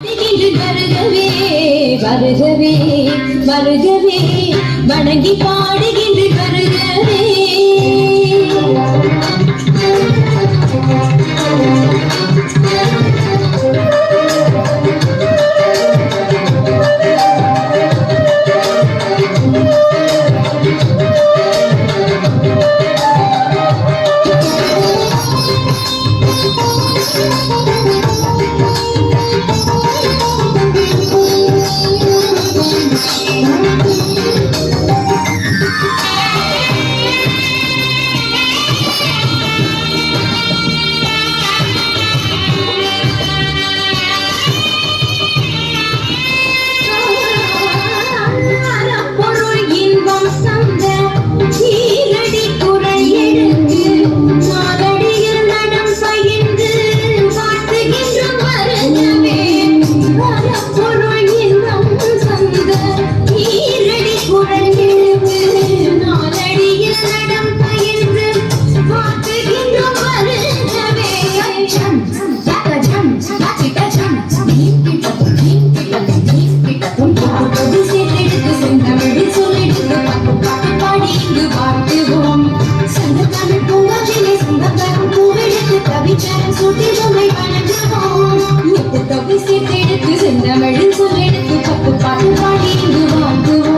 வருகவே வருகவே வருகவே வணங்கி பாடுகிறேன். பூங்காற்றிலே சொந்தம் தரும் பூவெடுத்து கவிச்சரம் சூட்டி உண்மை வணங்குவோம் எட்டு தொகை சேர்த்தெடுத்து செந்தமிழ் சொல்லெடுத்து பத்து பாட்டு பாடி இங்கு வாழ்த்துவோம்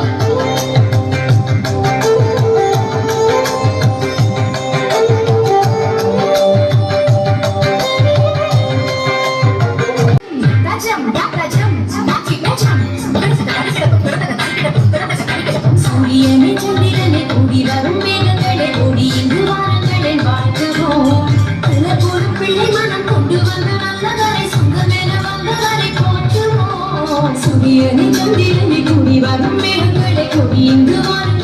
சூரியனே குடி கூடி வரும் மேகங்களே கொடி இங்கு வாரங்களே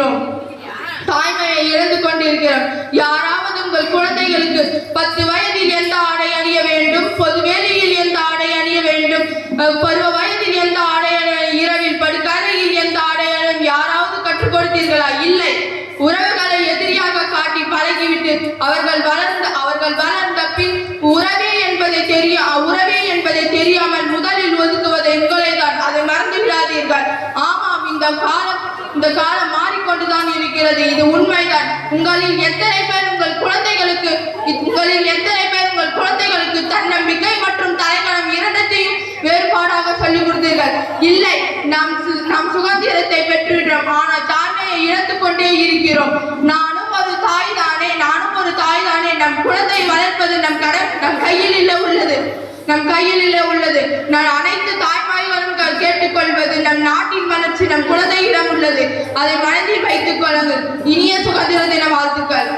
கொண்டு இருக்கிறோம். தாய்மையை இழந்து கொண்டிருக்கிறோம். யாராவது உங்கள் குழந்தைகளுக்கு பத்து வயதில் எந்த ஆடை அணிய வேண்டும்? பொது வேலையில் எந்த ஆடை அணிய வேண்டும்? பருவ வயதில் எந்த ஆடை இரவில் படுக்கறையில் எந்த ஆடை யாராவது கற்றுக் கொடுத்தீர்களா? இல்லை. உறவுகளை எதிரியாக காட்டி பழகிவிட்டு அவர்கள் வளர்ந்த அவர்கள் வளர்ந்த பின் உறவே என்பதை தெரிய உறவே என்பதை தெரியாமல் முதலில் ஒதுக்குவது உங்களே தான் அதை மறந்து விடாதீர்கள். ஆமாம் இந்த காலம் இந்த காலம் கொண்டிருக்கிறது இது உண்மைதான். உங்களில் எத்தனை பேர் உங்கள் குழந்தைகளுக்கு உங்களில் எத்தனை பேர் உங்கள் குழந்தைகளுக்கு தன்னம்பிக்கை மற்றும் தலைக்கணம் இரண்டத்தையும் வேறுபாடாக சொல்லிக் கொடுத்தீர்கள்? இல்லை. நாம் நாம் சுதந்திரத்தை பெற்றுவிட்டோம் ஆனால் தாய்மையை இழந்து கொண்டே இருக்கிறோம். நானும் ஒரு தாய் தானே நானும் ஒரு தாய் தானே. நம் குழந்தை வளர்ப்பது நம் கட நம் கையில் உள்ளது. நம் கையில் உள்ளது. நான் அனைத்து தாய்மாய்களும் பெற்றுக் கொள்வது நம் நாட்டின் வளர்ச்சி நம் குழந்தையிடம் உள்ளது. அதை மனதில் வைத்துக் கொள்ளுங்கள். இனிய சுதந்திர தின வாழ்த்துக்கள்.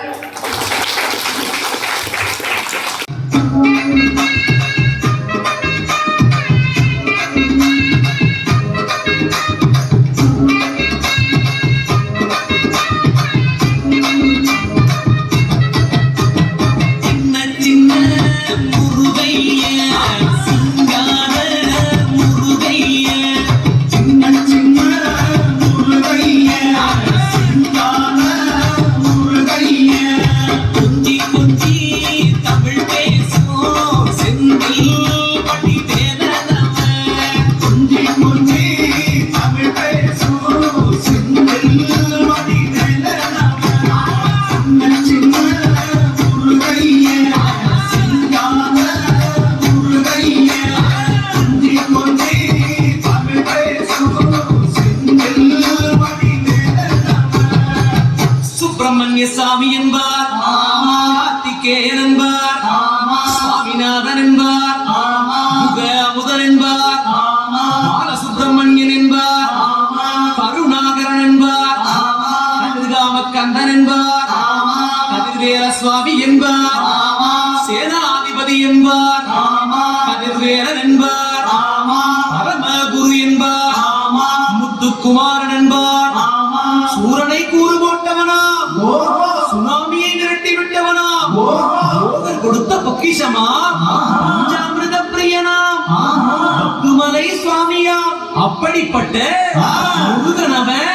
walking in the பொக்கிஷமா பிரியனா Batumalai சுவாமியா? அப்படிப்பட்ட முருகனவன்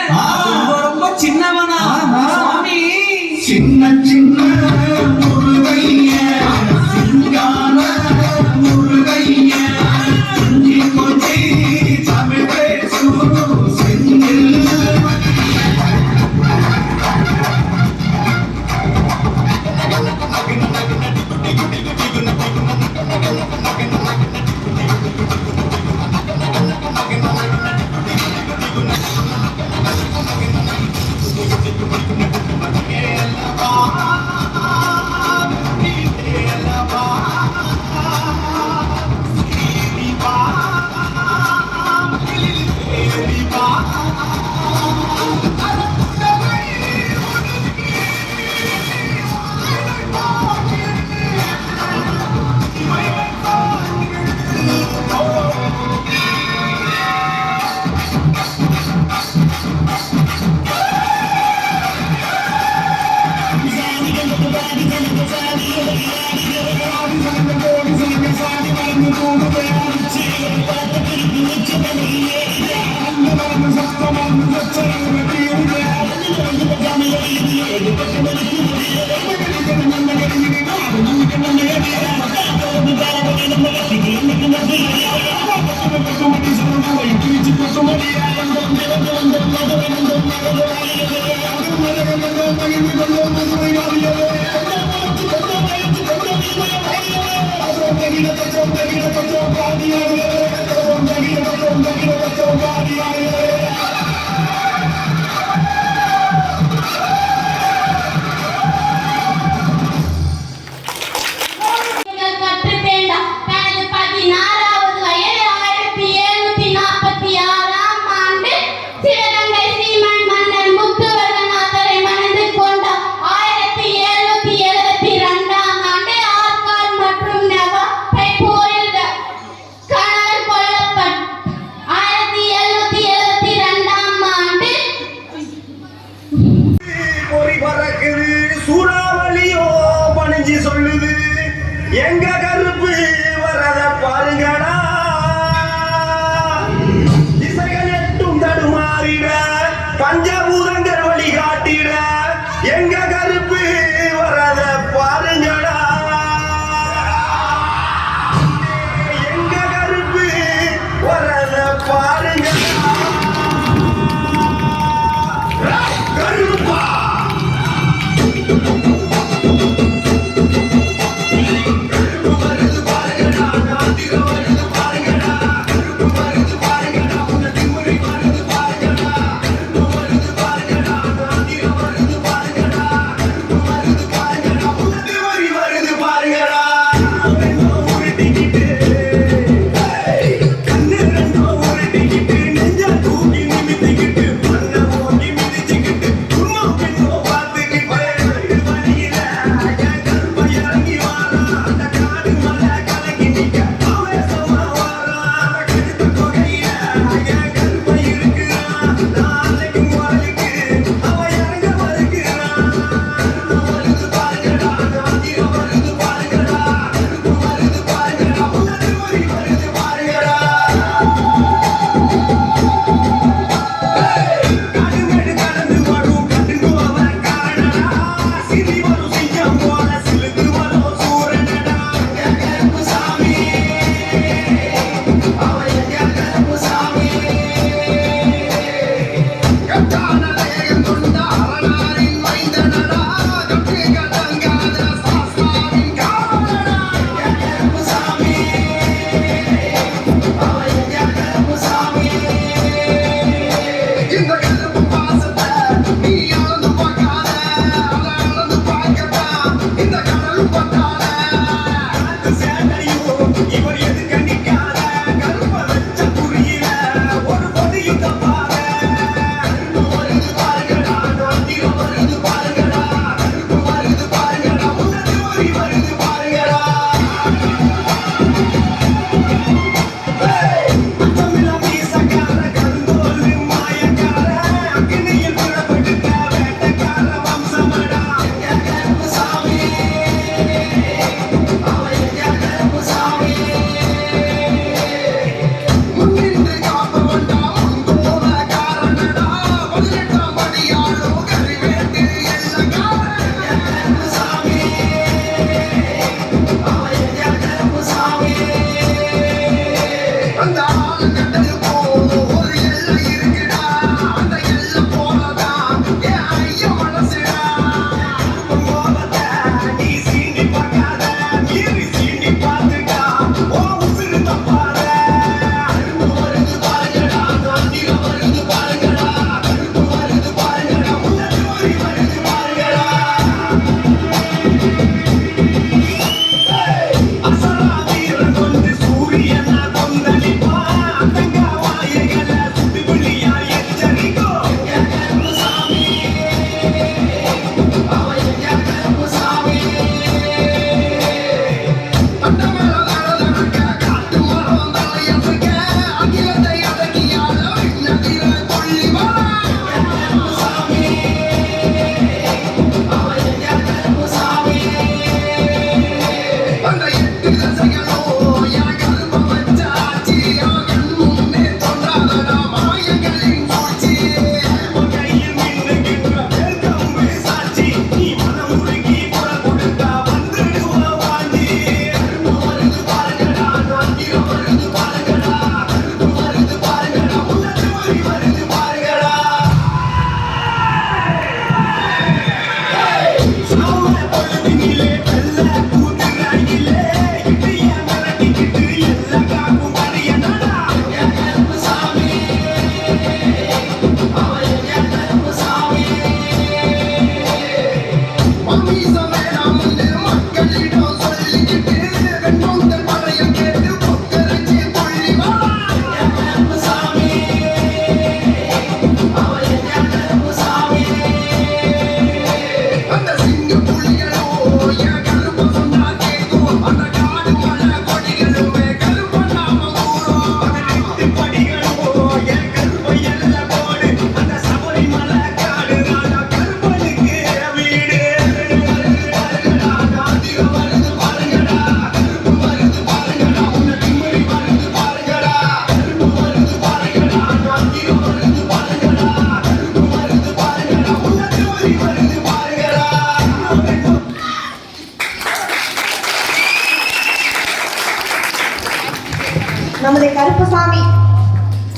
Don't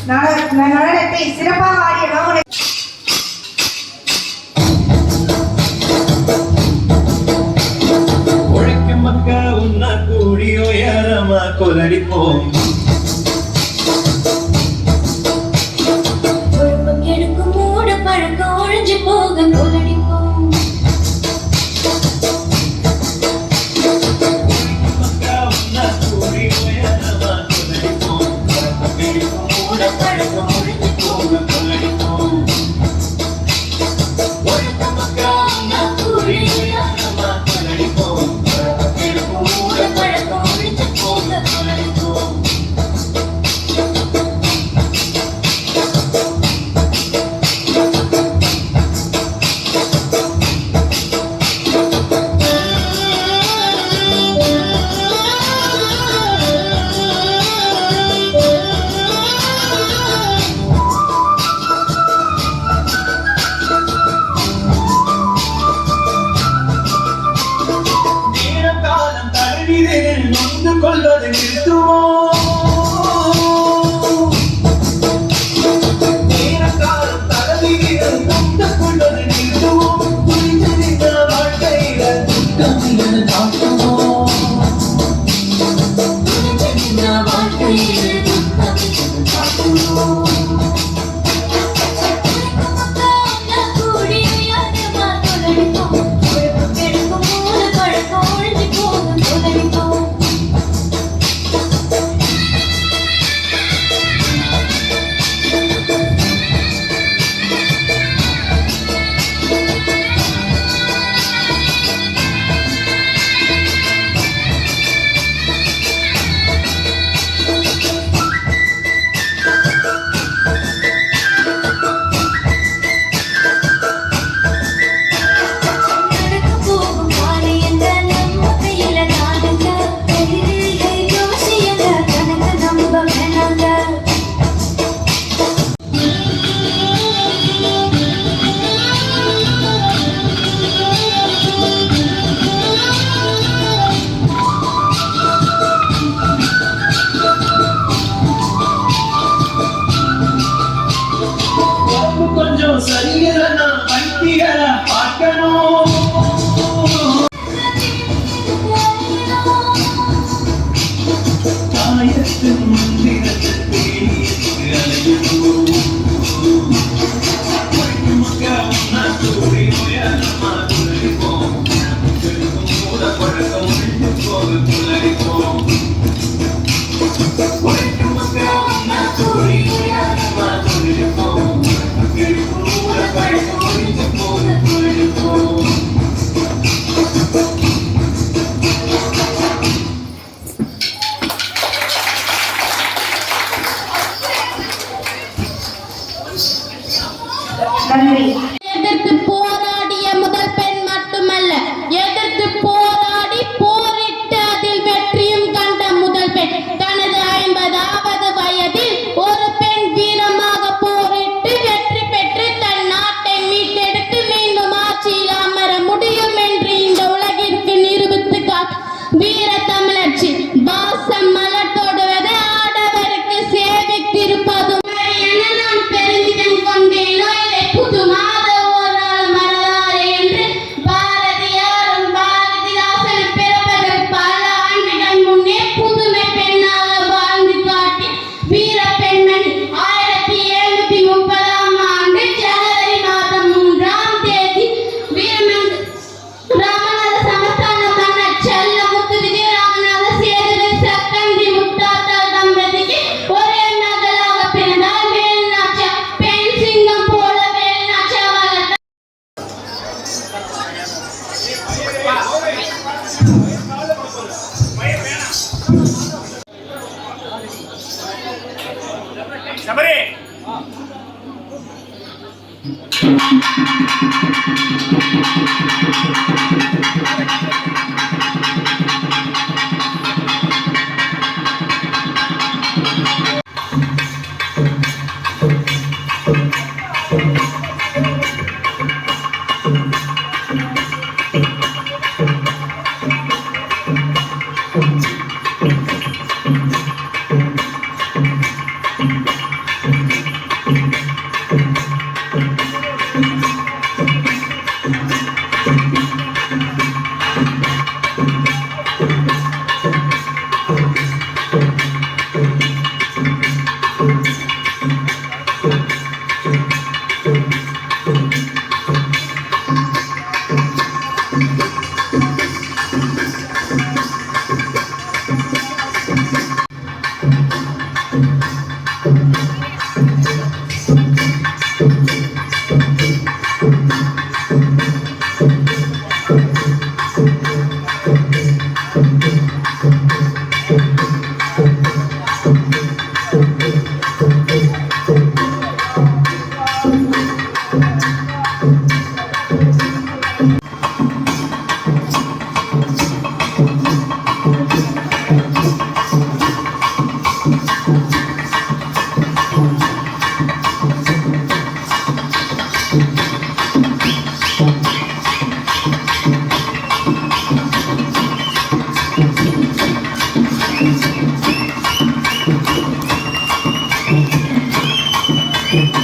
நடனத்தை சிறப்பாக ஆடிய லோகனை உழைக்கும் மக்கள் உன்ன கூடி tiempo.